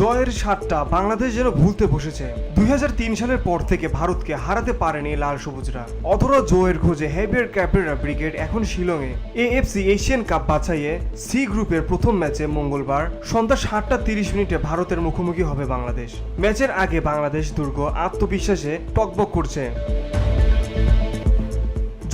জয়ের স্বাদটা বাংলাদেশ যেন ভুলতে বসেছে। দুই হাজার তিন সালের পর থেকে ভারতকে হারাতে পারেনি লাল সবুজরা। অথরা জয়ের খোঁজে হেভিয়ার ক্যাপেরা ব্রিগেড এখন শিলংয়ে। এএফসি এশিয়ান কাপ বাছাইয়ে সি গ্রুপের প্রথম ম্যাচে মঙ্গলবার সন্ধ্যা সাতটা তিরিশ মিনিটে ভারতের মুখোমুখি হবে বাংলাদেশ। ম্যাচের আগে বাংলাদেশ দুর্গ আত্মবিশ্বাসে টকবক করছে।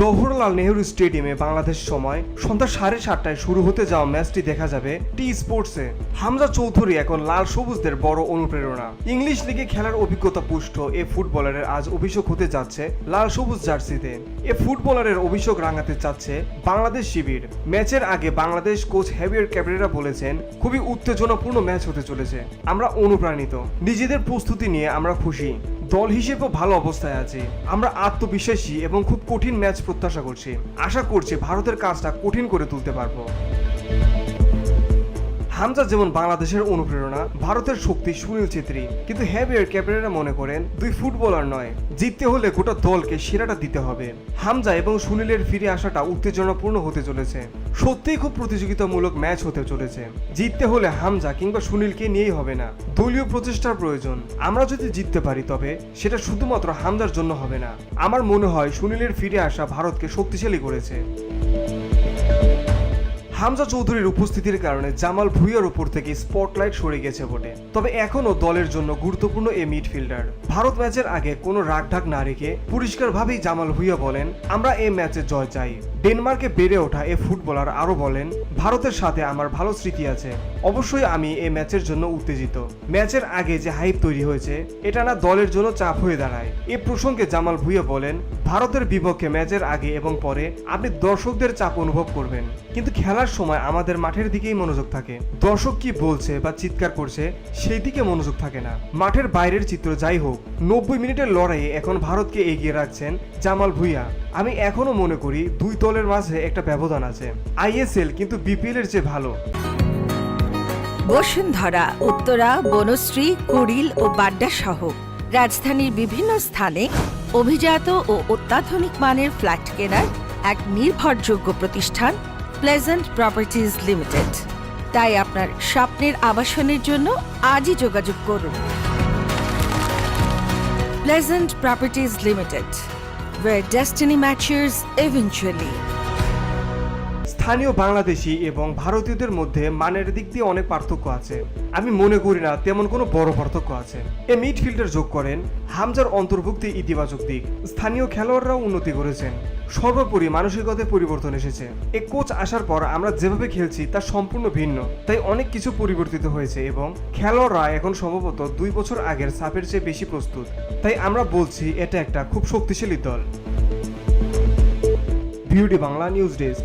জওহরলাল নেহরু স্টেডিয়ামে বাংলাদেশ সময় সন্ধ্যা সাড়ে সাতটায় শুরু হতে যাওয়া ম্যাচটি দেখা যাবে টি স্পোর্টসে। হামজা চৌধুরী এখন লাল সবুজদের বড় অনুপ্রেরণা। ইংলিশ লিগে খেলার অভিজ্ঞতা পুষ্ট। এ ফুটবলারের আজ অভিষেক হতে যাচ্ছে লাল সবুজ জার্সিতে। এ ফুটবলারের অভিষেক রাঙাতে চাচ্ছে বাংলাদেশ শিবির। ম্যাচের আগে বাংলাদেশ কোচ হ্যাভিয়ার ক্যাবরেরা বলেছেন, খুবই উত্তেজনাপূর্ণ ম্যাচ হতে চলেছে। আমরা অনুপ্রাণিত। নিজেদের প্রস্তুতি নিয়ে আমরা খুশি। দল হিসেবেও ভালো অবস্থায় আছে। আমরা আত্মবিশ্বাসী এবং খুব কঠিন ম্যাচ প্রত্যাশা করছি। আশা করছি ভারতের কাজটা কঠিন করে তুলতে পারব। হামজা যেমন বাংলাদেশের অনুপ্রেরণা, ভারতের শক্তি সুনীল ছেত্রী, কিন্তু হ্যাভিয়ার ক্যাপ্টেনরা মনে করেন দুই ফুটবলার নয়। জিততে হলে গোটা দলকে সেরাটা দিতে হবে। হামজা এবং সুনীলের ফিরে আসাটা উত্তেজনাপূর্ণ হতে চলেছে। সত্যিই খুব প্রতিযোগিতামূলক ম্যাচ হতে চলেছে। জিততে হলে হামজা কিংবা সুনীলকে নিয়েই হবে না। দলীয় প্রচেষ্টার প্রয়োজন। আমরা যদি জিততে পারি তবে, সেটা শুধুমাত্র হামজার জন্য হবে না। আমার মনে হয় সুনীলের ফিরে আসা ভারতকে শক্তিশালী করেছে। হামজা চৌধুরীর উপস্থিতির কারণে জামাল ভুইয়ার উপর থেকে স্পটলাইট সরে গেছে বটে তবে এখনও দলের জন্য গুরুত্বপূর্ণ এই মিডফিল্ডার ভারত ম্যাচের আগে কোনো রাগঢাক না রেখে পরিষ্কারভাবেই জামাল ভুইয়া বলেন, আমরা এই ম্যাচে জয় চাই। ডেনমার্কে বেড়ে ওঠা এ ফুটবলার আরও বলেন, ভারতের সাথে আমার ভালো স্মৃতি আছে। অবশ্যই আমি এই ম্যাচের জন্য উত্তেজিত। ম্যাচের আগে যে হাইপ তৈরি হয়েছে, এটা না দলের জন্য চাপ হয়ে দাঁড়ায়। এ প্রসঙ্গে জামাল ভুইয়া বলেন, ভারতের বিপক্ষে ম্যাচের আগে এবং পরে আপনি দর্শকদের চাপ অনুভব করবেন। কিন্তু খেলার সময় আমাদের মাঠের দিকেই মনোযোগ থাকে। দর্শক কি বলছে বা চিৎকার করছে, সেই দিকে মনোযোগ থাকে না। মাঠের বাইরের চিত্র যাই হোক, নব্বই মিনিটের লড়াইয়ে এখন ভারতকে এগিয়ে রাখছেন জামাল ভুইয়া। আমি এখনও মনে করি দুই দলের মাঝে একটা ব্যবধান আছে। আইএসএল কিন্তু বিপিএল এর চেয়ে ভালো। বসুন্ধরা, উত্তরা, বনশ্রী, কুড়িল ও বাড্ডা সহ রাজধানীর বিভিন্ন স্থানে অভিজাত ও অত্যাধুনিক মানের ফ্ল্যাট কেনার এক নির্ভরযোগ্য প্রতিষ্ঠান প্লেজেন্ট প্রপার্টিজ লিমিটেড তাই আপনার স্বপ্নের আবাসনের জন্য আজই যোগাযোগ করুন pleasant properties limited where destiny matches eventually. স্থানীয় বাংলাদেশি এবং ভারতীয়দের মধ্যে মানের দিক দিয়ে অনেক পার্থক্য আছে। আমি মনে করি না তেমন কোনো বড় পার্থক্য আছে। এ মিডফিল্ডার যোগ করেন হামজার অন্তর্ভুক্তি ইতিবাচক দিক। স্থানীয় খেলোয়াড়রাও উন্নতি করেছেন। সর্বোপরি মানসিকতায় পরিবর্তন এসেছে। এ কোচ আসার পর আমরা যেভাবে খেলছি তা সম্পূর্ণ ভিন্ন। তাই অনেক কিছু পরিবর্তিত হয়েছে এবং খেলোয়াড়রা এখন সম্ভবত দুই বছর আগের সাপের চেয়ে বেশি প্রস্তুত। তাই আমরা বলছি এটা একটা খুব শক্তিশালী দল। Beauty Bangla news desk.